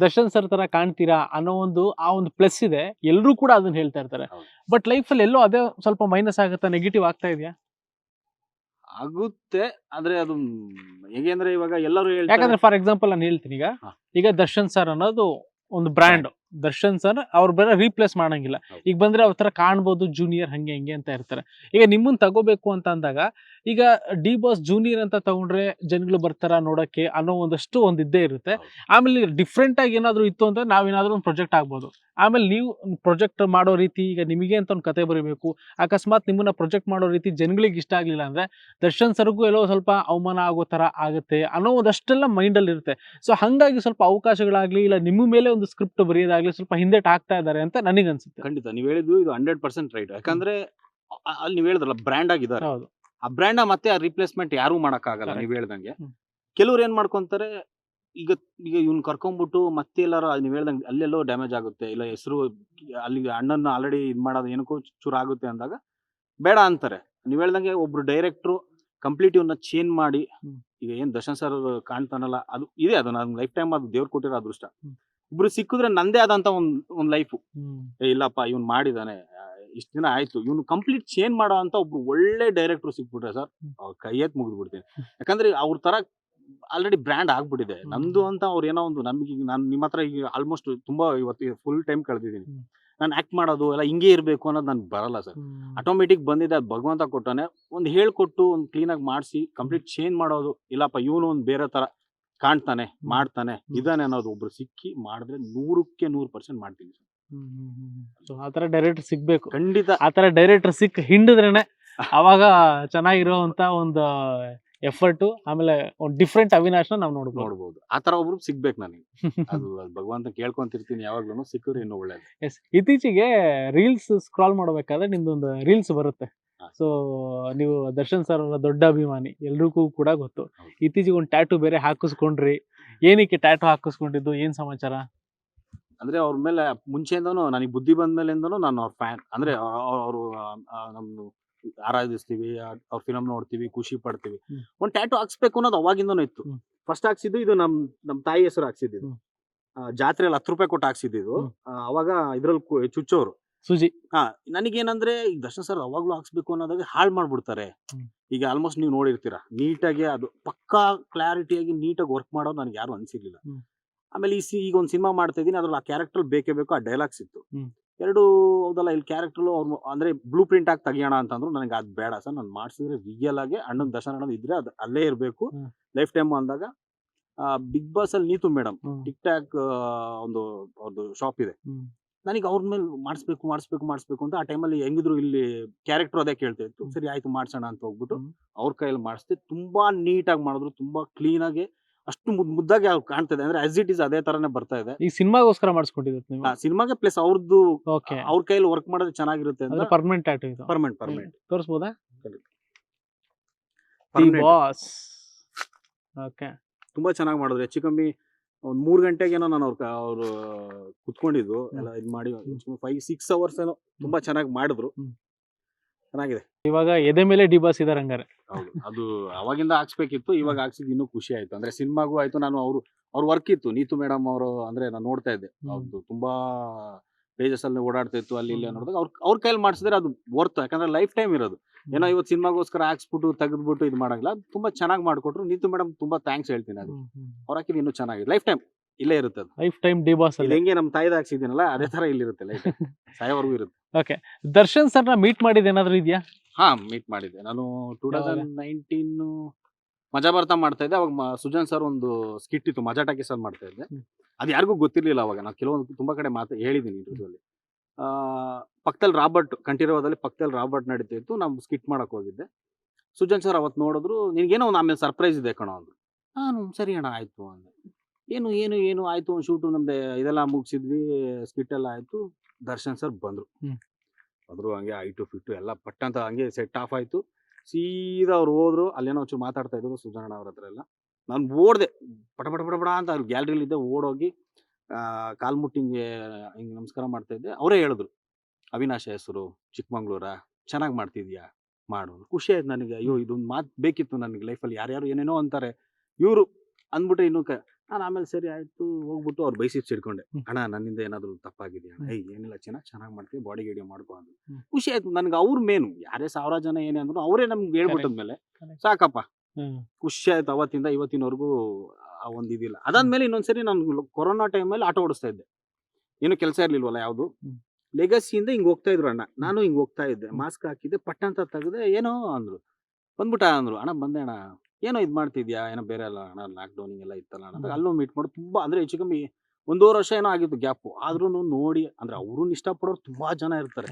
Darshan sir ತರ ಕಾಣ್ತೀರಾ ಅನ್ನೋ ಒಂದು ಆ ಒಂದು ಪ್ಲಸ್ ಇದೆ. ಎಲ್ಲರೂ ಕೂಡ ಅದನ್ನ ಹೇಳ್ತಾ ಇರ್ತಾರೆ. ಬಟ್ ಲೈಫ್ ಅಲ್ಲಿ ಎಲ್ಲೋ ಅದೇ ಸ್ವಲ್ಪ ಮೈನಸ್ ಆಗುತ್ತಾ ನೆಗೆಟಿವ್ ಆಗ್ತಾ ಇದೆಯಾ? ಆಗುತ್ತೆ. ಆದ್ರೆ ಅದು ಹೇಗೆ ಅಂದ್ರೆ ಇವಾಗ ಎಲ್ಲರೂ ಹೇಳ್ತಾರೆ ಯಾಕಂದ್ರೆ ಫಾರ್ ಎಕ್ಸಾಂಪಲ್ ನಾನು ಹೇಳ್ತೀನಿ ಈಗ. ಈಗ ದರ್ಶನ್ ಸರ್ ಅನ್ನೋದು ಒಂದು ಬ್ರ್ಯಾಂಡ್. ದರ್ಶನ್ ಸರ್ ಅವ್ರ ಬೇರೆ ರೀಪ್ಲೇಸ್ ಮಾಡಂಗಿಲ್ಲ. ಈಗ ಬಂದ್ರೆ ಅವ್ರ ತರ ಕಾಣ್ಬೋದು ಜೂನಿಯರ್ ಹಂಗೆ ಹಂಗೆ ಅಂತ ಇರ್ತಾರೆ. ಈಗ ನಿಮ್ಮನ್ನ ತಗೋಬೇಕು ಅಂತ ಅಂದಾಗ ಈಗ ಡಿ ಬಾಸ್ ಜೂನಿಯರ್ ಅಂತ ತಗೊಂಡ್ರೆ ಜನಗಳು ಬರ್ತಾರ ನೋಡಕ್ಕೆ ಅನ್ನೋ ಒಂದಷ್ಟು ಒಂದಿದ್ದೇ ಇರುತ್ತೆ. ಆಮೇಲೆ ಡಿಫ್ರೆಂಟ್ ಆಗಿ ಏನಾದ್ರು ಇತ್ತು ಅಂದ್ರೆ ನಾವೇನಾದ್ರೂ ಒಂದು ಪ್ರೊಜೆಕ್ಟ್ ಆಗ್ಬೋದು. ಆಮೇಲೆ ನೀವು ಪ್ರೊಜೆಕ್ಟ್ ಮಾಡೋ ರೀತಿ ಈಗ ನಿಮಗೆ ಅಂತ ಒಂದು ಕತೆ ಬರೀಬೇಕು. ಅಕಸ್ಮಾತ್ ನಿಮ್ಮನ್ನ ಪ್ರೊಜೆಕ್ಟ್ ಮಾಡೋ ರೀತಿ ಜನಗಳಿಗೆ ಇಷ್ಟ ಆಗಲಿಲ್ಲ ಅಂದರೆ ದರ್ಶನ್ ಸರ್ಗೂ ಎಲ್ಲೋ ಸ್ವಲ್ಪ ಅವಮಾನ ಆಗೋ ಥರ ಆಗುತ್ತೆ ಅನ್ನೋದಷ್ಟೆಲ್ಲ ಮೈಂಡಲ್ಲಿರುತ್ತೆ ಮೈಂಡ್ ಅಲ್ಲಿ ಇರುತ್ತೆ. ಸೊ ಹಾಗಾಗಿ ಸ್ವಲ್ಪ ಅವಕಾಶಗಳಾಗಲಿ ಇಲ್ಲ ನಿಮ್ಮ ಮೇಲೆ ಒಂದು ಸ್ಕ್ರಿಪ್ಟ್ ಬರೆಯೋದಾಗಲಿ ಸ್ವಲ್ಪ ಹಿಂದೆಟ್ ಆಗ್ತಾ ಇದ್ದಾರೆ ಅಂತ ನನಗೆ ಅನ್ಸುತ್ತೆ ಖಂಡಿತ ನೀವು ಹೇಳಿದ್ದು ಇದು ಹಂಡ್ರೆಡ್ ಪರ್ಸೆಂಟ್ ರೈಟ್. ಯಾಕಂದ್ರೆ ಅಲ್ಲಿ ನೀವು ಹೇಳಿದ್ರಲ್ಲ ಬ್ರ್ಯಾಂಡ್ ಆಗಿದ್ದಾರೆ. ಹೌದು. ಆ ಬ್ರ್ಯಾಂಡ ಮತ್ತೆ ಆ ರಿಪ್ಲೇಸ್ಮೆಂಟ್ ಯಾರು ಮಾಡೋಕ್ಕಾಗಲ್ಲ ನೀವು ಹೇಳ್ದಂಗೆ. ಕೆಲವ್ರು ಏನು ಮಾಡ್ಕೊಂತಾರೆ ಈಗ ಈಗ ಇವ್ನ ಕರ್ಕೊಂಡ್ಬಿಟ್ಟು ಮತ್ತೆ ಎಲ್ಲಾರು ನೀವ್ ಹೇಳ್ದಂಗೆ ಅಲ್ಲೆಲ್ಲೋ ಡ್ಯಾಮೇಜ್ ಆಗುತ್ತೆ. ಇಲ್ಲ ಹೆಸರು ಅಲ್ಲಿ ಅಣ್ಣನ ಆಲ್ರೆಡಿ ಇದ್ ಮಾಡೋದು ಏನಕ್ಕೂ ಚೂರು ಆಗುತ್ತೆ ಅಂದಾಗ ಬೇಡ ಅಂತಾರೆ. ನೀವ್ ಹೇಳ್ದಂಗೆ ಒಬ್ರು ಡೈರೆಕ್ಟ್ರು ಕಂಪ್ಲೀಟ್ ಇವನ್ನ ಚೇಂಜ್ ಮಾಡಿ ಈಗ ಏನ್ ದರ್ಶನ್ ಸರ್ ಕಾಣ್ತಾನಲ್ಲ ಅದು ಇದೆ ಅದು ನನ್ನ ಲೈಫ್ ಟೈಮ್ ಅದು ದೇವ್ರು ಕೊಟ್ಟಿರೋ ಅದೃಷ್ಟ. ಒಬ್ರು ಇಬ್ರು ಸಿಕ್ಕಿದ್ರೆ ನಂದೇ ಆದಂತ ಒಂದ್ ಒಂದ್ ಲೈಫ್ ಏ ಇಲ್ಲಪ್ಪ ಇವ್ನು ಮಾಡಿದಾನೆ ಇಷ್ಟ ದಿನ ಆಯ್ತು. ಇವ್ನು ಕಂಪ್ಲೀಟ್ ಚೇಂಜ್ ಮಾಡೋ ಅಂತ ಒಬ್ರು ಒಳ್ಳೆ ಡೈರೆಕ್ಟರ್ ಸಿಕ್ಬಿಟ್ರೆ ಸರ್. ಅವ್ರ ಕೈ ಎತ್ ಮುಗಿದ್ಬಿಡ್ತೀನಿ ಯಾಕಂದ್ರೆ ಅವ್ರ ತರ ಆಲ್ರೆಡಿ ಬ್ರ್ಯಾಂಡ್ ಆಗ್ಬಿಟ್ಟಿದೆ. ನಂದು ಅಂತ ಅವ್ರು ಏನೋ ಒಂದು ನಮ್ಗೆ ನಾನು ನಿಮ್ಮ ಹತ್ರ ಈಗ ಆಲ್ಮೋಸ್ಟ್ ತುಂಬಾ ಇವತ್ತು ಫುಲ್ ಟೈಮ್ ಕಳೆದಿದ್ದೀನಿ. ನಾನು ಆಕ್ಟ್ ಮಾಡೋದು ಎಲ್ಲ ಹಿಂಗೆ ಇರಬೇಕು ಅನ್ನೋದು ನನ್ಗೆ ಬರಲ್ಲ ಸರ್. ಆಟೋಮೆಟಿಕ್ ಬಂದಿದೆ ಅದು ಭಗವಂತ ಕೊಟ್ಟಾನೆ. ಒಂದು ಹೇಳ್ಕೊಟ್ಟು ಒಂದು ಕ್ಲೀನಾಗಿ ಮಾಡಿಸಿ ಕಂಪ್ಲೀಟ್ ಚೇಂಜ್ ಮಾಡೋದು. ಇಲ್ಲಪ್ಪ ಇವನು ಒಂದು ಬೇರೆ ತರ ಕಾಣ್ತಾನೆ ಮಾಡ್ತಾನೆ. ಇದಾನೆ ಅನ್ನೋದು ಒಬ್ರು ಸಿಕ್ಕಿ ಮಾಡಿದ್ರೆ ನೂರಕ್ಕೆ ನೂರು ಪರ್ಸೆಂಟ್ ಮಾಡ್ತೀನಿ ಸರ್. ಆತರ ಡೈರೆಕ್ಟರ್ ಸಿಗ್ಬೇಕು. ಖಂಡಿತ. ಆತರ ಡೈರೆಕ್ಟರ್ ಸಿಕ್ ಹಿಂಡಿದ್ರೇನೆ ಅವಾಗ ಚೆನ್ನಾಗಿರೋಂತ ಒಂದು ಎಫರ್ಟ್ ಆಮೇಲೆ ಒಂದು ಡಿಫ್ರೆಂಟ್ ಅವಿನಾಶ್ನ ನಾವು ನೋಡ್ಬೋದು. ನೋಡ್ಬೋದು. ಆ ಥರ ಒಬ್ರು ಸಿಗ್ಬೇಕು ನನಗೆ. ಅದು ಭಗವಂತ ಕೇಳ್ಕೊಂತಿರ್ತೀನಿ ಯಾವಾಗ್ಲೂ ಸಿಕ್ಕಿದ್ರೆ ಇನ್ನೂ ಒಳ್ಳೇದು. ಎಸ್ ಇತ್ತೀಚೆಗೆ ರೀಲ್ಸ್ ಸ್ಕ್ರಾಲ್ ಮಾಡಬೇಕಾದ್ರೆ ನಿಮ್ದೊಂದು ರೀಲ್ಸ್ ಬರುತ್ತೆ. ಸೊ ನೀವು ದರ್ಶನ್ ಸರ್ ಅವರ ದೊಡ್ಡ ಅಭಿಮಾನಿ ಎಲ್ರಿಗೂ ಕೂಡ ಗೊತ್ತು. ಇತ್ತೀಚೆಗೆ ಒಂದು ಟ್ಯಾಟು ಬೇರೆ ಹಾಕಿಸ್ಕೊಂಡ್ರಿ. ಏನಕ್ಕೆ ಟ್ಯಾಟು ಹಾಕಿಸ್ಕೊಂಡಿದ್ದು? ಏನು ಸಮಾಚಾರ? ಅಂದ್ರೆ ಅವ್ರ ಮೇಲೆ ಮುಂಚೆಯಿಂದನೂ ನನಗೆ ಬುದ್ಧಿ ಬಂದ ಮೇಲಿಂದನೂ ನಾನು ಅವ್ರ ಫ್ಯಾನ್ ಅಂದ್ರೆ ಅವರು ನಮ್ದು ಆರಾಧಿಸ್ತೀವಿ ಅವ್ರ ಫಿಲಮ್ ನೋಡ್ತೀವಿ ಖುಷಿ ಪಡ್ತೀವಿ. ಒಂದ್ ಟ್ಯಾಟು ಹಾಕ್ಸ್ಬೇಕು ಅನ್ನೋದು ಅವಾಗಿಂದನು ಇತ್ತು. ಫಸ್ಟ್ ಹಾಕ್ಸಿದ್ದು ಇದು ನಮ್ ನಮ್ ತಾಯಿ ಹೆಸರು ಹಾಕ್ಸಿದ್ದು. ಜಾತ್ರೆಯಲ್ಲಿ ಹತ್ತು ರೂಪಾಯಿ ಕೊಟ್ಟು ಹಾಕ್ಸಿದ್ದು. ಅವಾಗ ಇದ್ರಲ್ಲಿ ಚುಚ್ಚೋರು. ಸುಜಿ. ಹಾ ನನಗೇನಂದ್ರೆ ಈಗ ದರ್ಶನ್ ಸರ್ ಅವಾಗ್ಲೂ ಹಾಕ್ಸ್ಬೇಕು ಅನ್ನೋದಾಗ ಹಾಳು ಮಾಡ್ಬಿಡ್ತಾರೆ. ಈಗ ಆಲ್ಮೋಸ್ಟ್ ನೀವು ನೋಡಿರ್ತೀರಾ ನೀಟಾಗಿ ಅದು ಪಕ್ಕಾ ಕ್ಲಾರಿಟಿಯಾಗಿ ನೀಟಾಗಿ ವರ್ಕ್ ಮಾಡೋದು ನನಗೆ ಯಾರು ಅನ್ಸಿರ್ಲಿಲ್ಲ. ಆಮೇಲೆ ಈ ಸಿ ಈಗ ಒಂದು ಸಿನಿಮಾ ಮಾಡ್ತಾ ಇದೀನಿ ಅದ್ರಲ್ಲಿ ಆ ಕ್ಯಾರೆಕ್ಟರ್ ಬೇಕೇ ಬೇಕು ಆ ಡೈಲಾಗ್ಸ್ ಇತ್ತು. ಎರಡು ಹೌದಲ್ಲ ಇಲ್ಲಿ ಕ್ಯಾರೆಕ್ಟರ್ ಅವ್ರು ಅಂದ್ರೆ ಬ್ಲೂ ಪ್ರಿಂಟ್ ಆಗಿ ತೆಗಿಯೋಣ ಅಂತಂದ್ರು ನನಗೆ ಅದು ಬೇಡ ಸರ್. ನಾನು ಮಾಡಿಸಿದ್ರೆ ರಿಯಲ್ ಆಗಿ ಅಣ್ಣನ ದರ್ಶನ ಅನ್ನೋದು ಇದ್ರೆ ಅದು ಅಲ್ಲೇ ಇರಬೇಕು. ಲೈಫ್ ಟೈಮ್ ಅಂದಾಗ ಬಿಗ್ ಬಾಸ್ ಅಲ್ಲಿ ನೀತು ಮೇಡಮ್ ಟಿಕ್ ಟಾಕ್ ಒಂದು ಅವ್ರದ್ದು ಶಾಪ್ ಇದೆ. ನನಗೆ ಅವ್ರ ಮೇಲೆ ಮಾಡಿಸ್ಬೇಕು ಮಾಡಿಸ್ಬೇಕು ಮಾಡಿಸ್ಬೇಕು ಅಂತ ಆ ಟೈಮಲ್ಲಿ ಹೆಂಗಿದ್ರು ಇಲ್ಲಿ ಕ್ಯಾರೆಕ್ಟರ್ ಅದೇ ಕೇಳ್ತಾ ಇತ್ತು. ಸರಿ ಆಯ್ತು ಮಾಡ್ಸೋಣ ಅಂತ ಹೋಗ್ಬಿಟ್ಟು. ಅವ್ರ ಕೈಯಲ್ಲಿ ಮಾಡಿಸ್ದೆ ತುಂಬಾ ನೀಟಾಗಿ ಮಾಡಿದ್ರು. ತುಂಬಾ ಕ್ಲೀನ್ ಆಗಿ ಅಷ್ಟು ಮುದ್ ಮುದ್ದಾಗಿ ಅವ್ರು ಕಾಣ್ತದೆ. ಅಂದ್ರೆ ಆಸ್ ಇಟ್ ಇಸ್ ಅದೇ ತರನೇ ಬರ್ತಾ ಇದೆ. ಈ ಸಿನಿಮಾಗೋಸ್ಕರ ಮಾಡಿಸ್ಕೊಂಡಿದ್ದು ನೀವು? ಸಿನಿಮಾಗೆ ಪ್ಲಸ್ ಅವ್ರದ್ದು ಓಕೆ. ಅವ್ರ ಕೈಯಲ್ಲಿ ವರ್ಕ್ ಮಾಡೋದು ಚೆನ್ನಾಗಿರುತ್ತೆ ಅಂದ್ರೆ ಪರ್ಮನೆಂಟ್ ಟ್ಯಾಟು ಇದು. Permanent permanent ತೋರಿಸ್ಬೋದಾ? The boss okay. ತುಂಬಾ ಚೆನ್ನಾಗಿ ಮಾಡಿದ್ರು. ಹೆಚ್ಚು ಕಮ್ಮಿ ಒಂದ್ ಮೂರ್ ಗಂಟೆಗೇನೋ ನಾನು ಅವ್ರ ಅವ್ರು ಕುತ್ಕೊಂಡಿದ್ದು. ಎಲ್ಲ ಇದ್ ಮಾಡಿ ಫೈವ್ ಸಿಕ್ಸ್ ಅವರ್ಸ್ ಏನೋ ತುಂಬಾ ಚೆನ್ನಾಗಿ ಮಾಡಿದ್ರು. ಚೆನ್ನಾಗಿದೆ. ಇವಾಗ ಎದೆ ಮೇಲೆ ಡಿಬಾಸ್ ಇದಾರೆ ಹಂಗಾರೆ. ಹೌದು. ಅದು ಅವಾಗಿಂದ ಹಾಕ್ಸ್ಬೇಕಿತ್ತು ಇವಾಗ ಹಾಕ್ಸಿದ್ ಇನ್ನೂ ಖುಷಿ ಆಯ್ತು. ಅಂದ್ರೆ ಸಿನಿಮಾಗೂ ಆಯ್ತು ನಾನು ಅವರು ಅವ್ರ ವರ್ಕ್ ಇತ್ತು. ನೀತು ಮೇಡಮ್ ಅವರು ಅಂದ್ರೆ ನಾನು ನೋಡ್ತಾ ಇದ್ದೆ. ಅವ್ರದ್ದು ತುಂಬಾ ಪೇಜಸ್ ಅಲ್ಲಿ ಓಡಾಡ್ತಾ ಇತ್ತು ಅಲ್ಲಿ ಇಲ್ಲಿ ನೋಡಿದಾಗ ಅವ್ರ ಅವ್ರ ಕೈಯಲ್ಲಿ ಮಾಡಿಸಿದ್ರೆ ಅದು ವರ್ತ್ ಯಾಕಂದ್ರೆ ಲೈಫ್ ಟೈಮ್ ಇರೋದು. ಏನೋ ಇವತ್ತು ಸಿನಿಮಾಗೋಸ್ಕರ ಹಾಕ್ಸ್ಬಿಟ್ಟು ತೆಗೆದ್ಬಿಟ್ಟು ಇದು ಮಾಡಂಗಿಲ್ಲ. ತುಂಬಾ ಚೆನ್ನಾಗಿ ಮಾಡ್ಕೊಟ್ರು. ನೀತು ಮೇಡಮ್ ತುಂಬಾ ಥ್ಯಾಂಕ್ಸ್ ಹೇಳ್ತೀನಿ ಅದು ಅವ್ರ ಹಾಕಿದ್ ಇನ್ನೂ ಚೆನ್ನಾಗಿದೆ. ಲೈಫ್ ಟೈಮ್ ಇಲ್ಲೇ ಇರುತ್ತೆ ಅದು. ಲೈಫ್ ಟೈಮ್ ಡಿಬಾಸ್ ಬಾಸ್ ಅಲ್ಲಿ. ಹೆಂಗೆ ನಮ್ಮ ತಾಯಿದ ಹಾಕ್ಸಿದ್ದೀನಲ್ಲ ಅದೇ ತರ ಇಲ್ಲಿರುತ್ತೆ ಲೈಫ್ ಸಾಯೋವರೆಗೂ ಇರುತ್ತೆ. ಓಕೆ ದರ್ಶನ್ ಸರ್ನ ಮೀಟ್ ಮಾಡಿದ ಏನಾದ್ರು ಇದೆಯಾ? ಹಾ ಮೀಟ್ ಮಾಡಿದ್ದೆ. ನಾನು ಟೂ ತೌಸಂಡ್ ನೈನ್ಟೀನ್ ಮಜಾ ಬರ್ತಾ ಮಾಡ್ತಾ ಇದ್ದೆ. ಅವಾಗ ಮ- ಸುಜನ್ ಸರ್ ಒಂದು ಸ್ಕಿಟ್ ಇತ್ತು ಮಜಾ ಟಾಕಿ ಸರ್ ಮಾಡ್ತಾ ಇದ್ದೆ. ಹ್ಮ್. ಅದು ಯಾರಿಗೂ ಗೊತ್ತಿರ್ಲಿಲ್ಲ ಅವಾಗ. ನಾನು ಕೆಲವೊಂದು ತುಂಬಾ ಕಡೆ ಮಾತು ಹೇಳಿದ್ದೀನಿ ಇಂಟರ್ವ್ಯೂಲ್ಲಿ ಆ ಪಕ್ಕದಲ್ಲಿ ರಾಬರ್ಟ್ ಕಂಠೀರವದಲ್ಲಿ ಪಕ್ಕದಲ್ಲಿ ರಾಬರ್ಟ್ ನಡೀತಾ ಇತ್ತು. ನಾವು ಸ್ಕಿಟ್ ಮಾಡಕ್ ಹೋಗಿದ್ದೆ. ಸುಜನ್ ಸರ್ ಅವತ್ತು ನೋಡಿದ್ರು ನಿನ್ಗೇನೋ ಒಂದು ಆಮೇಲೆ ಸರ್ಪ್ರೈಸ್ ಇದೆ ಕಣೋ ಅಂದ್ರು. ನಾನು ಸರಿ ಅಣ್ಣ ಆಯ್ತು ಅಂದೆ. ಏನು ಏನು ಏನು ಆಯ್ತು ಒಂದು ಶೂಟು ನಮ್ದು ಇದೆಲ್ಲ ಮುಗಿಸಿದ್ವಿ ಸ್ಕಿಟ್ ಎಲ್ಲ ಆಯ್ತು. ದರ್ಶನ್ ಸರ್ ಬಂದ್ರು. ಹ್ಮ್. ಬಂದ್ರು ಹಂಗೆ ಐಟು ಫಿಟ್ಟು ಎಲ್ಲ ಪಟ್ ಅಂತ ಹಂಗೆ ಸೆಟ್ ಆಫ್ ಆಯ್ತು. ಸೀದಾ ಅವ್ರು ಹೋದ್ರು ಅಲ್ಲೇನೋ ಒಂಚೂರು ಮಾತಾಡ್ತಾ ಇದ್ರು ಸುಜನಣ್ಣ ಅವ್ರ ಹತ್ರ ಎಲ್ಲ. ನಾನು ಓಡ್ದೆ ಪಟ ಪಟ ಪಟ ಪಟ ಅಂತ ಅವ್ರು ಗ್ಯಾಲರಿಲಿ ಇದ್ದೆ ಓಡೋಗಿ ಆ, ಕಾಲ್ ಮುಟ್ಟಿ ಹಿಂಗೆ ಹಿಂಗೆ ನಮಸ್ಕಾರ ಮಾಡ್ತಾ ಇದ್ದೆ. ಅವರೇ ಹೇಳಿದ್ರು ಅವಿನಾಶ ಹೆಸರು ಚಿಕ್ಕಮಂಗ್ಳೂರ? ಚೆನ್ನಾಗಿ ಮಾಡ್ತಿದ್ಯಾ? ಮಾಡು. ಖುಷಿ ಆಯ್ತು ನನಗೆ. ಅಯ್ಯೋ ಇದೊಂದು ಮಾತು ಬೇಕಿತ್ತು ನನಗೆ ಲೈಫಲ್ಲಿ ಯಾರ್ಯಾರು ಏನೇನೋ ಅಂತಾರೆ. ಇವರು ಅಂದ್ಬಿಟ್ರೆ ಇನ್ನೂ ಕ ನಾನು ಆಮೇಲೆ ಸರಿ ಆಯ್ತು ಹೋಗ್ಬಿಟ್ಟು ಅವ್ರು ಬೈಸಿಪ್ಸ್ ಇಟ್ಕೊಂಡೆ. ಅಣ್ಣ ನನ್ನಿಂದ ಏನಾದರೂ ತಪ್ಪಾಗಿದೆಯಾ? ಅಣ್ಣ ಏಯ್ ಏನಿಲ್ಲ ಚೆನ್ನಾಗಿ ಚೆನ್ನಾಗಿ ಮಾಡ್ತೀವಿ ಬಾಡಿ ಗಿಡಿ ಮಾಡ್ಕೊ ಅಂದ್ರು ಖುಷಿ ಆಯ್ತು. ನನಗೆ ಅವ್ರ ಮೇನು ಯಾರೇ ಸಾವಿರ ಜನ ಏನೇ ಅಂದ್ರು ಅವರೇ ನಮ್ಗೆ ಹೇಳ್ಬಿಟ್ಟದ್ಮೇಲೆ. ಸಾಕಪ್ಪ. ಖುಷಿ ಆಯ್ತು ಅವತ್ತಿಂದ ಇವತ್ತಿನವರೆಗೂ ಆ ಒಂದು ಇದಿಲ್ಲ. ಅದಾದ್ಮೇಲೆ ಇನ್ನೊಂದ್ಸರಿ ನಾನು ಕೊರೋನಾ ಟೈಮಲ್ಲಿ ಆಟೋ ಓಡಿಸ್ತಾ ಇದ್ದೆ. ಏನು ಕೆಲಸ ಇರ್ಲಿಲ್ವಲ್ಲ ಯಾವುದು. ಲೆಗಸಿಯಿಂದ ಹಿಂಗೆ ಹೋಗ್ತಾ ಇದ್ರು ಅಣ್ಣ. ನಾನು ಹಿಂಗೆ ಹೋಗ್ತಾ ಇದ್ದೆ. ಮಾಸ್ಕ್ ಹಾಕಿದ್ದೆ ಪಟ್ಟಂತ ತೆಗೆದೆ ಏನೋ ಅಂದ್ರು. ಬಂದ್ಬಿಟ್ಟ ಅಂದ್ರು. ಅಣ್ಣ ಬಂದೆ ಅಣ್ಣ. ಏನೋ ಇದ್ ಮಾಡ್ತಿದ್ಯಾ? ಏನೋ ಬೇರೆ ಎಲ್ಲ ಅಣ್ಣ ಲಾಕ್ ಡೌನಿಂಗ್ ಎಲ್ಲ ಇತ್ತಲ್ಲ ಅಣ್ಣ ಅಲ್ಲೂ ಮೀಟ್ ಮಾಡಿ ತುಂಬಾ ಅಂದ್ರೆ ಹೆಚ್ಚು ಕಮ್ಮಿ ಒಂದೂವರೆ ವರ್ಷ ಏನೋ ಆಗಿತ್ತು ಗ್ಯಾಪ್ ಆದ್ರೂ ನೋಡಿ ಅಂದ್ರೆ ಅವ್ರನ್ನ ಇಷ್ಟಪಡೋರು ತುಂಬಾ ಜನ ಇರ್ತಾರೆ.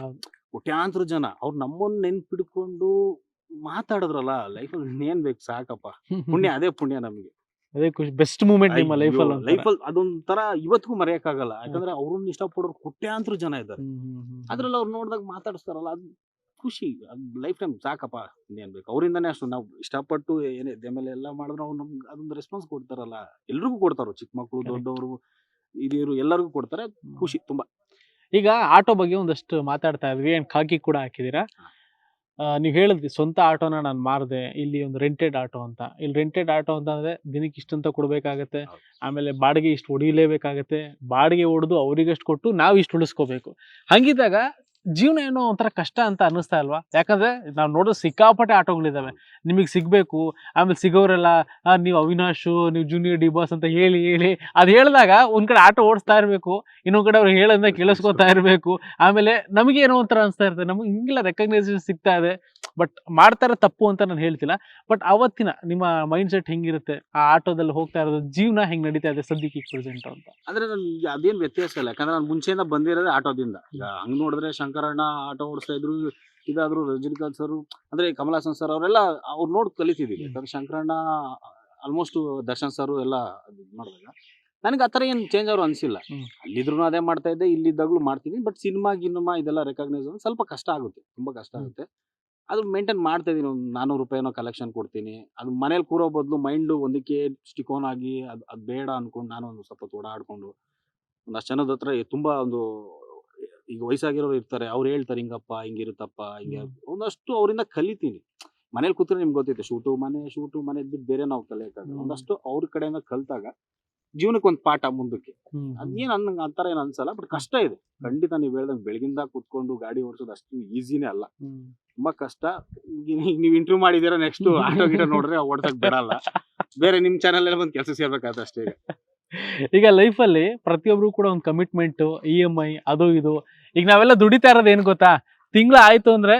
ಕೋಟ್ಯಾಂತರ ಜನ. ಅವ್ರು ನಮ್ಮನ್ನ ನೆನ್ಪಿಡ್ಕೊಂಡು ಮಾತಾಡಿದ್ರಲ್ಲ ಲೈಫಲ್ಲಿ ಇನ್ನೇನ್ ಬೇಕು ಸಾಕಪ್ಪ. ಪುಣ್ಯ ಅದೇ ಪುಣ್ಯ ನಮಗೆ. ಅದೇ ಖುಷಿ. ಬೆಸ್ಟ್ ಮೂಮೆಂಟ್ ನಿಮ್ಮ ಲೈಫಲ್ಲಿ ಲೈಫಲ್ಲಿ ಅದೊಂಥರ ಇವತ್ತಿಗೂ ಮರೆಯಕ್ಕಾಗಲ್ಲ. ಯಾಕಂದ್ರೆ ಅವ್ರನ್ನ ಇಷ್ಟಪಡೋರು ಕೋಟ್ಯಾಂತರ ಜನ ಇದ್ದಾರೆ. ಅದ್ರಲ್ಲಿ ಅವ್ರು ನೋಡಿದಾಗ ಮಾತಾಡಿಸ್ತಾರಲ್ಲ ಅದು ಖುಷಿ. ಲೈಫ್ ಟೈಮ್ ಸಾಕಪ್ಪ. ಇನ್ನೇನು ಬೇಕು? ಅವರಿಂದನೇ ಅಷ್ಟು ನಾವು ಇಷ್ಟಪಟ್ಟು ಏನೇ ಮೇಲೆ ಎಲ್ಲ ಮಾಡಿದ್ರು ಅವ್ರು ನಮ್ಗೆ ಅದೊಂದು ರೆಸ್ಪಾನ್ಸ್ ಕೊಡ್ತಾರಲ್ಲ. ಎಲ್ರಿಗೂ ಕೊಡ್ತಾರೋ ಚಿಕ್ಕ ಮಕ್ಕಳು ದೊಡ್ಡವರು ಹಿರಿಯರು ಎಲ್ಲರಿಗೂ ಕೊಡ್ತಾರೆ. ಖುಷಿ ತುಂಬಾ. ಈಗ ಆಟೋ ಬಗ್ಗೆ ಒಂದಷ್ಟು ಮಾತಾಡ್ತಾ ಇದ್ವಿ. ಏನು ಖಾಕಿ ಕೂಡ ಹಾಕಿದ್ದೀರಾ ನೀವು ಹೇಳಿದ್ರಿ ಸ್ವಂತ ಆಟೋನ ನಾನು ಮಾರಿದೆ. ಇಲ್ಲಿ ಒಂದು ರೆಂಟೆಡ್ ಆಟೋ ಅಂತ. ಇಲ್ಲಿ ರೆಂಟೆಡ್ ಆಟೋ ಅಂತ ಅಂದ್ರೆ ದಿನಕ್ಕೆ ಇಷ್ಟಂತ ಕೊಡಬೇಕಾಗತ್ತೆ. ಆಮೇಲೆ ಬಾಡಿಗೆ ಇಷ್ಟು ಹೊಡಿಲೇಬೇಕಾಗತ್ತೆ. ಬಾಡಿಗೆ ಹೊಡೆದು ಅವ್ರಿಗಷ್ಟು ಕೊಟ್ಟು ನಾವು ಇಷ್ಟು ಉಳಿಸ್ಕೋಬೇಕು. ಹಂಗಿದ್ದಾಗ ಜೀವನ ಏನೋ ಒಂಥರ ಕಷ್ಟ ಅಂತ ಅನ್ನಿಸ್ತಾ ಅಲ್ವಾ ಯಾಕಂದ್ರೆ ನಾವು ನೋಡೋ ಸಿಕ್ಕಾಪಟ್ಟೆ ಆಟೋಗಳಿದ್ದಾವೆ ನಿಮಗೆ ಸಿಗಬೇಕು, ಆಮೇಲೆ ಸಿಗೋರೆಲ್ಲ ನೀವು ಅವಿನಾಶು, ನೀವು ಜೂನಿಯರ್ ಡಿ ಬಾಸ್ ಅಂತ ಹೇಳಿ ಹೇಳಿ. ಅದು ಹೇಳಿದಾಗ ಒಂದು ಕಡೆ ಆಟೋ ಓಡಿಸ್ತಾ ಇರಬೇಕು, ಇನ್ನೊಂದು ಕಡೆ ಅವ್ರು ಹೇಳೋದನ್ನ ಕೇಳಿಸ್ಕೊತಾ ಇರಬೇಕು. ಆಮೇಲೆ ನಮಗೆ ಏನೋ ಒಂಥರ ಅನಿಸ್ತಾ ಇರ್ತದೆ ನಮಗೆ ಹಿಂಗೆಲ್ಲ ರೆಕಗ್ನೈಸೇಷನ್ ಸಿಗ್ತಾ ಇದೆ. ಬಟ್ ಮಾಡ್ತಾರೆ ತಪ್ಪು ಅಂತ ನಾನು ಹೇಳ್ತಿಲ್ಲ. ಬಟ್ ಅವತ್ತಿನ ನಿಮ್ಮ ಮೈಂಡ್ ಸೆಟ್ ಹೆಂಗಿರುತ್ತೆ? ಆ ಆಟೋದಲ್ಲಿ ಹೋಗ್ತಾ ಇರೋದು ಜೀವನ ಹೆಂಗ್ ನಡೀತಾ ಇದೆ ಸದ್ಯಕ್ಕೆ ಪ್ರೆಸೆಂಟ್ ಅಂತ? ಅಂದ್ರೆ ನನ್ಗೆ ಅದೇನ್ ವ್ಯತ್ಯಾಸ ಇಲ್ಲ. ಯಾಕಂದ್ರೆ ನಾನು ಮುಂಚೆಯಿಂದ ಬಂದಿರೋದೇ ಆಟೋದಿಂದ. ಈಗ ಹಂಗ್ ನೋಡಿದ್ರೆ ಶಂಕರಣ್ಣ ಆಟೋ ಓಡಿಸ್ತಾ ಇದ್ರು ಇದಾದ್ರು ರಜನಿಕಾಂತ್ ಸರ್ ಅಂದ್ರೆ ಕಮಲಾಸನ್ ಸರ್ ಅವರೆಲ್ಲ ಅವ್ರು ನೋಡಿ ಕಲಿತಿದ್ದೀವಿ. ಯಾಕಂದ್ರೆ ಶಂಕರಣ್ಣ ಆಲ್ಮೋಸ್ಟ್ ದರ್ಶನ್ ಸರ್ ಎಲ್ಲ ಮಾಡಿದಾಗ ನನಗೆ ಆ ಥರ ಏನು ಚೇಂಜ್ ಅವರು ಅನಿಸಿಲ್ಲ. ಅಲ್ಲಿದ್ರು ಅದೇ ಮಾಡ್ತಾ ಇದ್ದೆ ಇಲ್ಲಿದ್ದಾಗಲೂ ಮಾಡ್ತೀನಿ. ಬಟ್ ಸಿನಿಮಾ ಗಿನ್ಮಾ ಇದೆಲ್ಲ ರೆಕಗ್ನೈಸ್ ಸ್ವಲ್ಪ ಕಷ್ಟ ಆಗುತ್ತೆ. ತುಂಬಾ ಕಷ್ಟ ಆಗುತ್ತೆ. ಅದು ಮೇಂಟೈನ್ ಮಾಡ್ತಾ ಇದೀನಿ. ಒಂದು ನಾನ್ನೂರು ರೂಪಾಯಿನೋ ಕಲೆಕ್ಷನ್ ಕೊಡ್ತೀನಿ. ಅದು ಮನೇಲಿ ಕೂರೋ ಬದಲು ಮೈಂಡು ಒಂದಕ್ಕೆ ಸ್ಟಿಕೋನ್ ಆನ್ ಆಗಿ ಅದು ಅದು ಬೇಡ ಅನ್ಕೊಂಡು ನಾನು ಒಂದು ಸ್ವಲ್ಪ ಓಡಾಡ್ಕೊಂಡು ಒಂದಷ್ಟು ಜನದ ಹತ್ರ ತುಂಬಾ ಒಂದು ಈಗ ವಯಸ್ಸಾಗಿರೋರು ಇರ್ತಾರೆ. ಅವ್ರು ಹೇಳ್ತಾರೆ ಹಿಂಗಪ್ಪ ಹಿಂಗಿರುತ್ತಪ್ಪ ಹಿಂಗೆ ಒಂದಷ್ಟು ಅವರಿಂದ ಕಲಿತೀನಿ. ಮನೇಲಿ ಕೂತ್ರೆ ನಿಮ್ಗೆ ಗೊತ್ತಿತ್ತು ಶೂಟು ಮನೆ ಶೂಟು ಮನೆ ಬಿಟ್ಟು ಬೇರೆ ನಾವು ಕಲಿಯಕ್ಕಾಗ. ಒಂದಷ್ಟು ಅವ್ರ ಕಡೆಯಿಂದ ಕಲ್ತಾಗ ಜೀವನಕ್ಕೆ ಒಂದು ಪಾಠ ಮುಂದಕ್ಕೆ. ಅದೇನು ಅನ್ನಂಗ ಅಂತರ ಏನು ಅನ್ಸಲ್ಲ ಬಟ್ ಕಷ್ಟ ಇದೆ. ಖಂಡಿತ ನೀವು ಹೇಳ್ದಂಗೆ ಬೆಳಗಿಂದ ಕುತ್ಕೊಂಡು ಗಾಡಿ ಓಡಿಸೋದು ಅಷ್ಟು ಈಸಿನೇ ಅಲ್ಲ. ತುಂಬಾ ಕಷ್ಟ. ಈಗ ನೀವು ಇಂಟರ್ವ್ಯೂ ಮಾಡಿದೀರ ನೆಕ್ಸ್ಟ್ ಆಟೋ ಗಿಟೋ ನೋಡ್ರೆ ಓಡ್ಸಕ್ ಬಿಡಲ್ಲ. ಬೇರೆ ನಿಮ್ ಚಾನಲ್ ಎಲ್ಲ ಬಂದು ಕೆಲಸ ಸೇರ್ಬೇಕಾದ ಅಷ್ಟೇ ಈಗ ಈಗ ಲೈಫಲ್ಲಿ ಪ್ರತಿಯೊಬ್ರು ಕೂಡ ಒಂದು ಕಮಿಟ್ಮೆಂಟ್ ಇ ಎಂ ಐ ಅದು ಇದು. ಈಗ ನಾವೆಲ್ಲ ದುಡಿತಾ ಇರೋದು ಏನ್ ಗೊತ್ತಾ? ತಿಂಗಳ ಆಯ್ತು ಅಂದ್ರೆ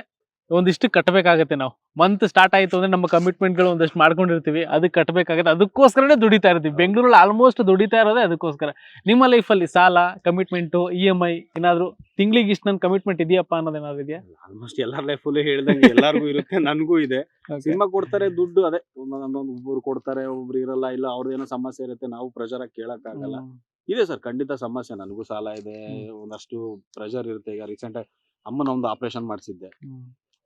ಒಂದಿಷ್ಟು ಕಟ್ಟಬೇಕಾಗತ್ತೆ ನಾವು. ಮಂತ್ ಸ್ಟಾರ್ಟ್ ಆಯಿತು ಅಂದ್ರೆ ನಮ್ಮ ಕಮಿಟ್ಮೆಂಟ್ಗಳು ಒಂದಷ್ಟು ಮಾಡ್ಕೊಂಡಿರ್ತೀವಿ. ಅದಕ್ಕೆ ಕಟ್ಟಬೇಕಾಗತ್ತೆ ಅದಕ್ಕೋಸ್ಕರನೇ ದುಡಿತಾ ಇರ್ತೀವಿ. ಬೆಂಗಳೂರಲ್ಲಿ ಆಲ್ಮೋಸ್ಟ್ ದುಡಿತಾ ಇರೋದೇ ಅದಕ್ಕೋಸ್ಕರ. ನಿಮ್ಮ ಲೈಫಲ್ಲಿ ಸಾಲ ಕಮಿಟ್ಮೆಂಟು ಇ ಎಂ ಐ ಏನಾದರೂ ತಿಂಗಳಿಗೆ ಇಷ್ಟು ನನ್ನ ಕಮಿಟ್ಮೆಂಟ್ ಇದೆಯಪ್ಪ ಅನ್ನೋದೇನಾದ್ರು ಇದೆಯಾ? ಆಲ್ಮೋಸ್ಟ್ ಎಲ್ಲರ ಲೈಫಲ್ಲೂ ಹೇಳ್ದಂಗೆ ಎಲ್ಲರಿಗೂ ಇರುತ್ತೆ ನನಗೂ ಇದೆ. ಸಿನಿಮಾ ಕೊಡ್ತಾರೆ ದುಡ್ಡು ಅದೇ. ಒಂದೊಂದೊಂದು ಒಬ್ಬರು ಕೊಡ್ತಾರೆ ಒಬ್ರು ಇರಲ್ಲ ಇಲ್ಲ ಅವ್ರದ್ದೇನೋ ಸಮಸ್ಯೆ ಇರುತ್ತೆ ನಾವು ಪ್ರೆಷರ್ ಆಗಿ ಕೇಳಕ್ಕಾಗಲ್ಲ. ಇದೆ ಸರ್ ಖಂಡಿತ ಸಮಸ್ಯೆ. ನನಗೂ ಸಾಲ ಇದೆ. ಒಂದಷ್ಟು ಪ್ರೆಷರ್ ಇರುತ್ತೆ. ಈಗ ರೀಸೆಂಟ್ ಆಗಿ ಅಮ್ಮನ ಒಂದು ಆಪರೇಷನ್ ಮಾಡಿಸಿದ್ದೆ.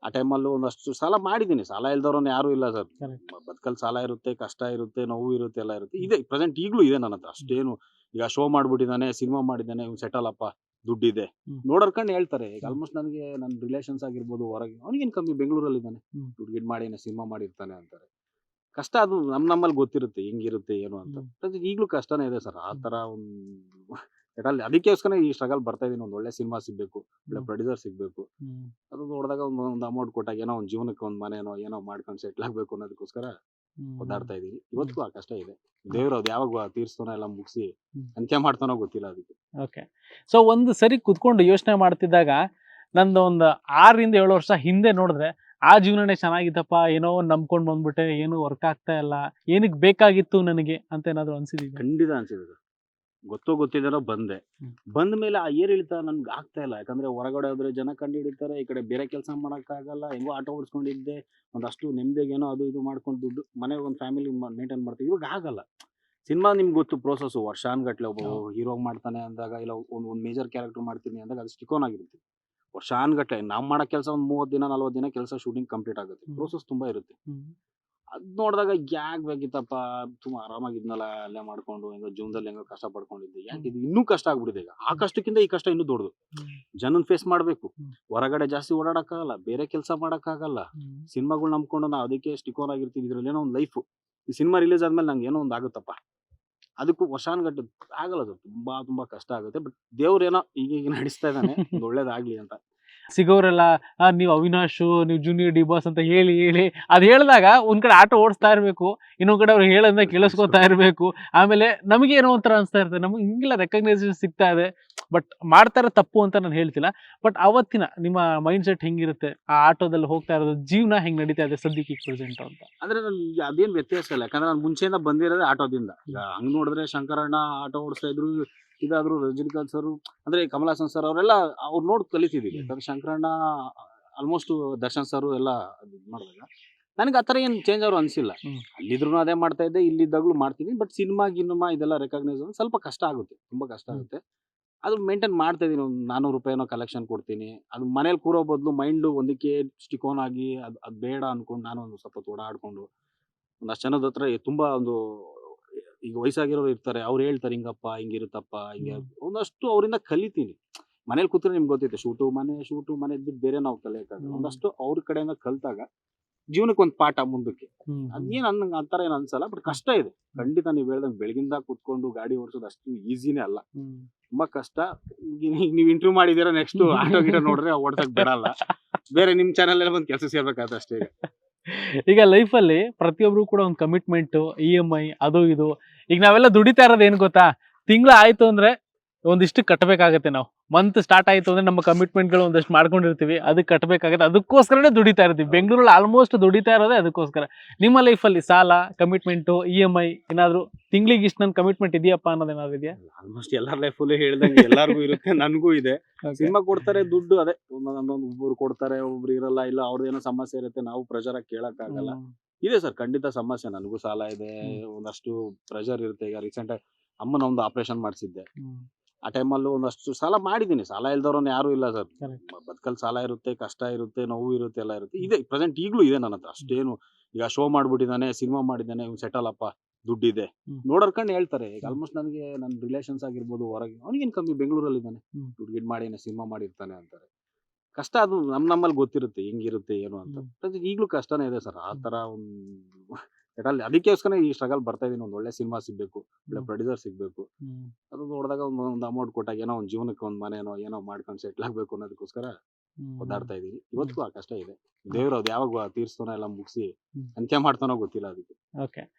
ಆ ಟೈಮಲ್ಲೂ ಒಂದಷ್ಟು ಸಾಲ ಮಾಡಿದ್ದೀನಿ. ಸಾಲ ಇಲ್ದವ್ರನ್ನ ಯಾರು ಇಲ್ಲ ಸರ್. ಬದುಕಲ್ಲಿ ಬದುಕಲ್ ಸಾಲ ಇರುತ್ತೆ ಕಷ್ಟ ಇರುತ್ತೆ ನೋವು ಇರುತ್ತೆ ಎಲ್ಲ ಇರುತ್ತೆ. ಇದೆ ಪ್ರೆಸೆಂಟ್ ಈಗಲೂ ಇದೆ ನನ್ನ ಹತ್ರ. ಅಷ್ಟೇನು. ಈಗ ಶೋ ಮಾಡ್ಬಿಟ್ಟಿದ್ದಾನೆ ಸಿನಿಮಾ ಮಾಡಿದ್ದಾನೆ ಇವ್ನು ಸೆಟಲ್ ಅಪ್ಪ. ದುಡ್ಡಿದೆ. ನೋಡರ್ಕೊಂಡು ಹೇಳ್ತಾರೆ. ಈಗ ಆಲ್ಮೋಸ್ಟ್ ನನಗೆ ನನ್ನ ರಿಲೇಷನ್ಸ್ ಆಗಿರ್ಬೋದು ಹೊರಗೆ ಅವನಿಗೇನು ಕಮ್ಮಿ? ಬೆಂಗಳೂರಲ್ಲಿ ಇದ್ದಾನೆ. ದುಡ್ಡು ಮಾಡಿ ಸಿನಿಮಾ ಮಾಡಿರ್ತಾನೆ ಅಂತಾರೆ. ಕಷ್ಟ ಅದು ನಮ್ಮ ನಮ್ಮಲ್ಲಿ ಗೊತ್ತಿರುತ್ತೆ ಹೆಂಗಿರುತ್ತೆ ಏನು ಅಂತ. ಈಗಲೂ ಕಷ್ಟನೇ ಇದೆ ಸರ್. ಆ ತರ ಒಂದು ಯಾಕಂದ್ರೆ ಅದಕ್ಕೋಸ್ಕರ ಈ ಸ್ಟ್ರಗಲ್ ಬರ್ತಾ ಇದೀನಿ ಒಂದು ಒಳ್ಳೆ ಸಿನಿಮಾ ಸಿಗ್ಬೇಕು ಒಳ್ಳೆ. ಪ್ರೊಡ್ಯೂಸರ್ ಸಿಗ್ಬೇಕು. ಅದನ್ನ ಅದು ನೋಡಿದಾಗ ಒಂದು ಒಂದು ಅಮೌಂಟ್ ಕೊಟ್ಟಾಗ ಏನೋ ಒಂದು ಜೀವನಕ್ಕೆ ಒಂದು ಮನೆನೋ ಏನೋ ಮಾಡ್ಕೊಂಡು ಸೆಟ್ಲ್ ಆಗ್ಬೇಕು ಅನ್ನೋದಕ್ಕೋಸ್ಕರ. ಒದ್ದಾಡ್ತಾ ಇದೀನಿ. ಇವತ್ತು ಆ ಕಷ್ಟ ಇದೆ. ದೇವ್ರು ಅದು ಯಾವಾಗ ತೀರ್ಸ್ತಾನೋ ಎಲ್ಲ ಮುಗಿಸಿ. ಅಂತ್ಯ ಮಾಡ್ತಾನೋ ಗೊತ್ತಿಲ್ಲ ಅದಕ್ಕೆ. ಓಕೆ. ಸೊ ಒಂದು ಸರಿ ಕುತ್ಕೊಂಡು ಯೋಚನೆ ಮಾಡ್ತಿದ್ದಾಗ ನಂದು ಒಂದು ಆರರಿಂದ ಏಳು ವರ್ಷ ಹಿಂದೆ ನೋಡಿದ್ರೆ ಆ ಜೀವನನೇ ಚೆನ್ನಾಗಿತ್ತಪ್ಪ ಏನೋ ನಂಬ್ಕೊಂಡು ನಂಬ್ಕೊಂಡ್ ಬಂದ್ಬಿಟ್ಟೆ ಏನು ವರ್ಕ್ ಆಗ್ತಾ ಇಲ್ಲ ಏನಕ್ಕೆ ಬೇಕಾಗಿತ್ತು ನನಗೆ ಅಂತ ಏನಾದರೂ ಅನ್ಸಿದೀವಿ ಖಂಡಿತ ಅನ್ಸಿದೆ ಗೊತ್ತೋ ಗೊತ್ತಿದ್ದಾರೋ ಬಂದೆ. ಬಂದ ಮೇಲೆ ಆ ಏರ್ ಇಳಿತ ನನ್ಗೆ ಆಗ್ತಾ ಇಲ್ಲ ಯಾಕಂದ್ರೆ ಹೊರಗಡೆ ಹೋದ್ರೆ ಜನ ಕಂಡು ಹಿಡಿತಾರೆ ಈ ಕಡೆ ಬೇರೆ ಕೆಲಸ ಆಗಲ್ಲ ಹೆಂಗೋ ಆಟೋ ಓಡಿಸ್ಕೊಂಡಿದ್ದೆ ಒಂದಷ್ಟು ನೆಮ್ಮದಿಗೇನೋ ಅದು ಇದು ಮಾಡ್ಕೊಂಡು ದುಡ್ಡು ಮನೆ ಒಂದು ಫ್ಯಾಮಿಲಿ ಮೇಂಟೈನ್ ಮಾಡ್ತೀವಿ ಇವಾಗ ಆಗಲ್ಲ ಸಿನಿಮಾ ನಿಮ್ಗೆ ಗೊತ್ತು ಪ್ರೋಸೆಸ್ ವರ್ಷಾನ್ಗಟ್ಲೆ ಒಬ್ಬ. ಹೀರೋ ಮಾಡ್ತಾನೆ ಅಂದಾಗ ಇಲ್ಲ ಒಂದು ಒಂದು ಮೇಜರ್ ಕ್ಯಾರೆಕ್ಟರ್ ಮಾಡ್ತೀನಿ ಅಂದಾಗ ಅದು ಸ್ಟಿಕೋನ್ ಆಗಿರುತ್ತೆ ವರ್ಷಾನ್ಗಟ್ಲೆ ನಾವು ಮಾಡೋ ಕೆಲಸ ಒಂದು ಮೂವತ್ತು ದಿನ ನಲ್ವತ್ತು ದಿನ ಕೆಲಸ ಶೂಟಿಂಗ್ ಕಂಪ್ಲೀಟ್ ಆಗುತ್ತೆ. ಪ್ರೋಸೆಸ್ ತುಂಬಾ ಇರುತ್ತೆ. ಅದ್ ನೋಡಿದಾಗ ಯಾಕೆ ಬೇಕಿತ್ತಪ್ಪ ತುಂಬಾ ಆರಾಮಾಗಿದ್ನಲ್ಲ ಅಲ್ಲೇ ಮಾಡ್ಕೊಂಡು ಹೆಂಗೋ ಜೀವನದಲ್ಲಿ ಹೆಂಗೋ ಕಷ್ಟ ಪಡ್ಕೊಂಡಿದ್ದೆ. ಯಾಕೆ ಇದು ಇನ್ನೂ ಕಷ್ಟ ಆಗ್ಬಿಟ್ಟಿದೆ ಈಗ. ಆ ಕಷ್ಟಕ್ಕಿಂತ ಈ ಕಷ್ಟ ಇನ್ನೂ ದೊಡ್ಡದು. ಜನನ್ ಫೇಸ್ ಮಾಡ್ಬೇಕು. ಹೊರಗಡೆ ಜಾಸ್ತಿ ಓಡಾಡಕ್ಕಾಗಲ್ಲ ಬೇರೆ ಕೆಲಸ ಮಾಡಕ್ಕಾಗಲ್ಲ. ಆಗಲ್ಲ ಸಿನಿಮಾಗಳು ನಂಬ್ಕೊಂಡು ನಾವು ಅದಕ್ಕೆ ಸ್ಟಿಕೋನ್ ಆಗಿರ್ತೀವಿ ಇದ್ರಲ್ಲಿ ಏನೋ ಒಂದು ಲೈಫ್. ಈ ಸಿನಿಮಾ ರಿಲೀಸ್ ಆದ್ಮೇಲೆ ನಂಗೆ ಏನೋ ಒಂದು ಆಗುತ್ತಪ್ಪ. ಅದಕ್ಕೂ ವರ್ಷಾನುಗಟ್ಟೆ ಆಗಲ್ಲ ಅದು. ತುಂಬಾ ತುಂಬಾ ಕಷ್ಟ ಆಗುತ್ತೆ. ಬಟ್ ದೇವ್ರೇನೋ ಈಗ ಈಗ ನಡೆಸ್ತಾ ಇದ್ದಾನೆ ಒಳ್ಳೇದಾಗ್ಲಿ ಅಂತ. ಸಿಗೋರೆಲ್ಲ ನೀವು ಅವಿನಾಶ್, ನೀವು ಜೂನಿಯರ್ ಡಿ ಬಾಸ್ ಅಂತ ಹೇಳಿ ಹೇಳಿ, ಅದು ಹೇಳಿದಾಗ ಒಂದ್ ಕಡೆ ಆಟೋ ಓಡಿಸ್ತಾ ಇರಬೇಕು, ಇನ್ನೊಂದ್ ಕಡೆ ಅವ್ರು ಹೇಳೋದನ್ನ ಕೇಳಿಸ್ಕೊತಾ ಇರಬೇಕು. ಆಮೇಲೆ ನಮಗೆ ಏನೋ ಒಂಥರ ಅನ್ಸ್ತಾ ಇರ್ತದೆ, ನಮಗೆ ಹಿಂಗೆಲ್ಲ ರೆಕಗ್ನೈಸೇಷನ್ ಸಿಗ್ತಾ ಇದೆ. ಬಟ್ ಮಾಡ್ತಾರೆ ತಪ್ಪು ಅಂತ ನಾನು ಹೇಳ್ತಿಲ್ಲ. ಬಟ್ ಅವತ್ತಿನ ನಿಮ್ಮ ಮೈಂಡ್ ಸೆಟ್ ಹೆಂಗಿರುತ್ತೆ? ಆ ಆಟೋದಲ್ಲಿ ಹೋಗ್ತಾ ಇರೋದು ಜೀವನ ಹೆಂಗ್ ನಡೀತಾ ಇದೆ ಸದ್ಯಕ್ಕೆ ಈಗ ಪ್ರೆಸೆಂಟ್ ಅಂತ? ಅಂದ್ರೆ ಅದೇನು ವ್ಯತ್ಯಾಸ ಇಲ್ಲ. ಯಾಕಂದ್ರೆ ನಾನು ಮುಂಚೆಯಿಂದ ಬಂದಿರೋದೇ ಆಟೋದಿಂದ. ಹಂಗ್ ನೋಡಿದ್ರೆ ಶಂಕರಣ್ಣ ಆಟೋ ಓಡಿಸ್ತಾ ಇದ್ರು ಇದಾದ್ರು ರಜನಿಕಾಂತ್ ಸರ್ ಅಂದ್ರೆ ಹಾಸನ್ ಸರ್ ಅವರೆಲ್ಲ ಅವ್ರು ನೋಡಿ ಕಲಿತಿದ್ದೀವಿ ಯಾಕಂದ್ರೆ ಶಂಕರಣ್ಣ ಆಲ್ಮೋಸ್ಟ್ ದರ್ಶನ್ ಸರ್ ಎಲ್ಲ ಮಾಡಿದಾಗ. ನನಗೆ ಆ ಥರ ಏನು ಚೇಂಜ್ ಅವರು ಅನ್ಸಿಲ್ಲ. ಅಲ್ಲಿದ್ರೂ ಅದೇ ಮಾಡ್ತಾ ಇದ್ದೆ ಇಲ್ಲಿದ್ದಾಗಲೂ ಮಾಡ್ತೀನಿ ಬಟ್ ಸಿನಿಮಾ ಗಿನಿಮಾ ಇದೆಲ್ಲ ರೆಕಗ್ನೈಸ್ ಸ್ವಲ್ಪ ಕಷ್ಟ ಆಗುತ್ತೆ ತುಂಬಾ ಕಷ್ಟ ಆಗುತ್ತೆ. ಅದು ಮೇಂಟೈನ್ ಮಾಡ್ತಾ ಇದೀನಿ ಒಂದು ನಾನ್ನೂರು ರೂಪಾಯಿನೋ ಕಲೆಕ್ಷನ್ ಕೊಡ್ತೀನಿ. ಅದು ಮನೇಲಿ ಕೂರೋ ಬದಲು ಮೈಂಡು ಒಂದಕ್ಕೆ ಸ್ಟಿಕೋನ್ ಆಗಿ ಅದು ಅದು ಬೇಡ ಅನ್ಕೊಂಡು ನಾನು ಒಂದು ಸ್ವಲ್ಪ ಓಡಾಡಿಕೊಂಡು ಒಂದಷ್ಟು ಜನದ ಹತ್ರ ತುಂಬಾ ಒಂದು ಈಗ ವಯಸ್ಸಾಗಿರೋರು ಇರ್ತಾರೆ ಅವ್ರು ಹೇಳ್ತಾರೆ ಹಿಂಗಪ್ಪ ಹಿಂಗಿರುತ್ತಪ್ಪ ಹಿಂಗೆ ಒಂದಷ್ಟು ಅವರಿಂದ ಕಲಿತೀನಿ. ಮನೇಲಿ ಕೂತ್ರೆ ನಿಮ್ಗೆ ಗೊತ್ತಿತ್ತು ಶೂಟು ಮನೆ ಶೂಟು ಮನೆ ಬಿಟ್ಟು ಬೇರೆ ನಾವು ಕಲಿಯಕ್ಕಾಗಲ್ಲ. ಒಂದಷ್ಟು ಅವ್ರ ಕಡೆಯಿಂದ ಕಲ್ತಾಗ ಜೀವನಕ್ಕೆ ಒಂದು ಪಾಠ ಮುಂದಕ್ಕೆ. ಅದೇನು ಅದೇನು ಆ ಅಂತರ ಏನು ಅನ್ಸಲ್ಲ ಬಟ್ ಕಷ್ಟ ಇದೆ. ಖಂಡಿತ ನೀವು ಹೇಳ್ದಂಗೆ ಬೆಳಗಿಂದ ಕೂತ್ಕೊಂಡು ಗಾಡಿ ಓಡಿಸೋದು ಅಷ್ಟು ಈಸಿನೇ ಅಲ್ಲ. ತುಂಬಾ ಕಷ್ಟ. ಈಗ ನೀವು ಇಂಟರ್ವ್ಯೂ ಮಾಡಿದೀರ ನೆಕ್ಸ್ಟ್ ಆಟೋ ಗಿಟ ನೋಡ್ರೆ ಓಡ್ಸಕ್ ಬಿಡಲ್ಲ. ಬೇರೆ ನಿಮ್ ಚಾನಲ್ ಎಲ್ಲ ಬಂದು ಕೆಲಸ ಸೇರ್ಬೇಕಾದ ಅಷ್ಟೇ ಈಗ. ಈಗ ಲೈಫಲ್ಲಿ ಪ್ರತಿಯೊಬ್ರು ಕೂಡ ಒಂದು ಕಮಿಟ್ಮೆಂಟ್ ಇ ಎಂ ಐ ಅದು ಇದು. ಈಗ ನಾವೆಲ್ಲ ದುಡಿತಾ ಇರೋದು ಏನು ಗೊತ್ತಾ? ತಿಂಗಳ ಆಯ್ತು ಅಂದ್ರೆ ಒಂದಿಷ್ಟು ಕಟ್ಟಬೇಕಾಗತ್ತೆ ನಾವು. ಮಂತ್ ಸ್ಟಾರ್ಟ್ ಆಯ್ತು ಅಂದ್ರೆ ನಮ್ಮ ಕಮಿಟ್ಮೆಂಟ್ಗಳು ಒಂದಷ್ಟು ಮಾಡ್ಕೊಂಡಿರ್ತೀವಿ. ಅದಕ್ಕೆ ಕಟ್ಟಬೇಕಾಗತ್ತೆ ಅದಕ್ಕೋಸ್ಕರನೇ ದುಡಿತಾ ಇರ್ತೀವಿ. ಬೆಂಗಳೂರಲ್ಲಿ ಆಲ್ಮೋಸ್ಟ್ ದುಡಿತಾ ಇರೋದೇ ಅದಕ್ಕೋಸ್ಕರ. ನಿಮ್ಮ ಲೈಫಲ್ಲಿ ಸಾಲ ಕಮಿಟ್ಮೆಂಟು ಇ ಎಂ ಐ ಏನಾದ್ರು ತಿಂಗಳಿಗೆ ಇಷ್ಟು ನನ್ನ ಕಮಿಟ್ಮೆಂಟ್ ಇದೆಯಪ್ಪ ಅನ್ನೋದೇನಾದ್ರು ಇದೆಯಾ? ಆಲ್ಮೋಸ್ಟ್ ಎಲ್ಲರ ಲೈಫಲ್ಲೂ ಹೇಳ್ದಂಗೆ ಎಲ್ಲರಿಗೂ ಇರುತ್ತೆ ನನಗೂ ಇದೆ. ಸಿನಿಮಾ ಕೊಡ್ತಾರೆ ದುಡ್ಡು ಅದೇ. ಒಂದೊಂದು ಒಬ್ಬರು ಕೊಡ್ತಾರೆ ಒಬ್ರು ಇರಲ್ಲ ಇಲ್ಲ ಅವ್ರದ್ದೇನೋ ಸಮಸ್ಯೆ ಇರುತ್ತೆ ನಾವು ಪ್ರೆಷರ್ ಆಗಿ ಕೇಳಕ್ ಆಗಲ್ಲ ಇದೆ ಸರ್ ಖಂಡಿತ ಸಮಸ್ಯೆ. ನನಗೂ ಸಾಲ ಇದೆ. ಒಂದಷ್ಟು ಪ್ರೆಷರ್ ಇರುತ್ತೆ. ಈಗ ರೀಸೆಂಟ್ ಆಗಿ ಅಮ್ಮನ ಒಂದು ಆಪರೇಷನ್ ಮಾಡಿಸಿದ್ದೆ. ಆ ಟೈಮಲ್ಲೂ ಒಂದಷ್ಟು ಸಾಲ ಮಾಡಿದ್ದೀನಿ. ಸಾಲ ಇಲ್ದವ್ರನ್ನ ಯಾರು ಇಲ್ಲ ಸರ್. ಬದುಕಲ್ಲಿ ಬದುಕಲ್ ಸಾಲ ಇರುತ್ತೆ ಕಷ್ಟ ಇರುತ್ತೆ ನೋವು ಇರುತ್ತೆ ಎಲ್ಲ ಇರುತ್ತೆ. ಇದೆ ಪ್ರೆಸೆಂಟ್ ಈಗಲೂ ಇದೆ ನನ್ನ ಹತ್ರ. ಅಷ್ಟೇನು ಈಗ ಶೋ ಮಾಡ್ಬಿಟ್ಟಿದ್ದಾನೆ ಸಿನಿಮಾ ಮಾಡಿದ್ದಾನೆ ಇವ್ನು ಸೆಟಲ್ ಅಪ್ಪ. ದುಡ್ಡಿದೆ. ಇದೆ ನೋಡೋರ್ ಹೇಳ್ತಾರೆ. ಈಗ ಆಲ್ಮೋಸ್ಟ್ ನನಗೆ ನನ್ನ ರಿಲೇಷನ್ಸ್ ಆಗಿರ್ಬೋದು ಹೊರಗೆ. ಅವನಿಗೇನು ಕಮ್ಮಿ? ಬೆಂಗಳೂರಲ್ಲಿ ಇದ್ದಾನೆ. ದುಡ್ಡು ಗಿಡ್ ಮಾಡಿ ಸಿನಿಮಾ ಮಾಡಿರ್ತಾನೆ ಅಂತಾರೆ. ಕಷ್ಟ ಅದು ನಮ್ ನಮ್ಮಲ್ಲಿ ಗೊತ್ತಿರುತ್ತೆ ಹೆಂಗಿರುತ್ತೆ ಏನು ಅಂತ. ಈಗಲೂ ಕಷ್ಟನೇ ಇದೆ ಸರ್. ಆ ತರ ಒಂದು ಯಾಕಂದ್ರೆ ಅದಕ್ಕೋಸ್ಕರ ಈ ಸ್ಟ್ರಗಲ್ ಬರ್ತಾ ಇದೀನಿ. ಒಂದು ಒಳ್ಳೆ ಸಿನಿಮಾ ಸಿಗ್ಬೇಕು ಒಳ್ಳೆ. ಪ್ರೊಡ್ಯೂಸರ್ ಸಿಗ್ಬೇಕು. ಅದು ನೋಡಿದಾಗ ಒಂದು ಒಂದು ಅಮೌಂಟ್ ಕೊಟ್ಟಾಗ ಏನೋ ಒಂದು ಜೀವನಕ್ಕೆ ಒಂದು ಮನೆನೋ ಏನೋ ಮಾಡ್ಕೊಂಡು ಸೆಟ್ಲ್ ಆಗ್ಬೇಕು ಅನ್ನೋದಕ್ಕೋಸ್ಕರ. ಒದ್ದಾಡ್ತಾ ಇದೀನಿ. ಇವತ್ತು ಆ ಕಷ್ಟ ಇದೆ. ದೇವ್ರು ಅದು ಯಾವಾಗ ತೀರ್ಸ್ತಾನೋ ಎಲ್ಲ ಮುಗಿಸಿ. ಅಂತ್ಯ ಮಾಡ್ತಾನೋ ಗೊತ್ತಿಲ್ಲ ಅದಕ್ಕೆ. ಓಕೆ.